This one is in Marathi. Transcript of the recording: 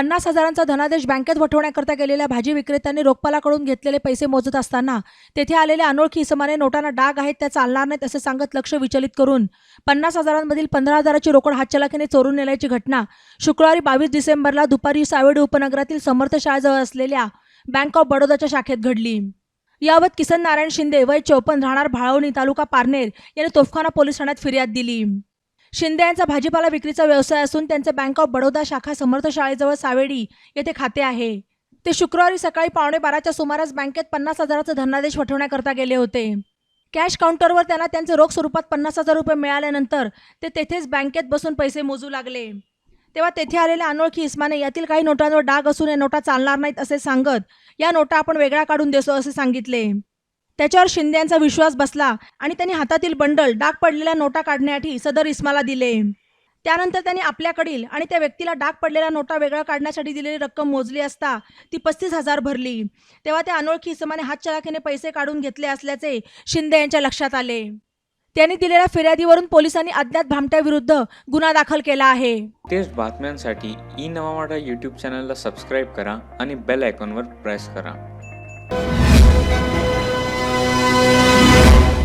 पन्नास हजारांचा धनादेश बँकेत वठवण्याकरता गेलेल्या भाजी विक्रेत्यांनी रोखपालाकडून घेतलेले पैसे मोजत असताना तेथे आलेल्या अनोळखी इसमाने नोटांना डाग आहेत त्या चालणार नाहीत असे सांगत लक्ष विचलित करून पन्नास हजारांमधील पंधरा हजाराची रोकड हातचलाखीने चोरून नेल्याची घटना शुक्रवारी बावीस डिसेंबरला दुपारी सावेडी उपनगरातील समर्थ शाळेजवळ असलेल्या बँक ऑफ बडोदाच्या शाखेत घडली. याबाबत किसन नारायण शिंदे वय चौपन्न राहणार भाळवणी तालुका पारनेर यांनी तोफखाना पोलीस ठाण्यात फिर्याद दिली. शिंदे यांचा भाजीपाला विक्रीचा व्यवसाय असून त्यांचे बँक ऑफ बडोदा शाखा समर्थ शाळेजवळ सावेडी येथे खाते आहे. ते शुक्रवारी सकाळी पावणे बाराच्या सुमारास बँकेत पन्नास हजाराचा धनादेश वठवण्याकरता गेले होते. कॅश काउंटरवर त्यांना त्यांचे रोख स्वरूपात पन्नास हजार रुपये मिळाल्यानंतर ते तेथेच बँकेत बसून पैसे मोजू लागले. तेव्हा तेथे आलेल्या अनोळखी इस्माने यातील काही नोटांवर डाग असून या नोटा चालणार नाहीत असे सांगत या नोटा आपण वेगळ्या काढून देसो असे सांगितले. त्याच्यावर शिंदे यांचा विश्वास बसला आणि त्यांनी हातातील बंडल डाग पडलेल्या नोटा काढण्यासाठी सदर इस्माला दिले. त्यानंतर त्यांनी आपल्याकडील आणि त्या व्यक्तीला डाग पडलेल्या नोटा वेगळ्या काढण्यासाठी दिलेली रक्कम मोजली असता ती पस्तीस हजार भरली. तेव्हा त्या अनोळखी इसमाने हातचलाखीने पैसे काढून घेतले असल्याचे शिंदे यांच्या लक्षात आले. त्यांनी दिलेल्या फिर्यादीवरून पोलिसांनी अज्ञात भामट्याविरुद्ध गुन्हा दाखल केला आहे. तेच बातम्यांसाठी ई नवा यूट्यूब चॅनलला सबस्क्राईब करा आणि बेल आयकॉनवर प्रेस करा.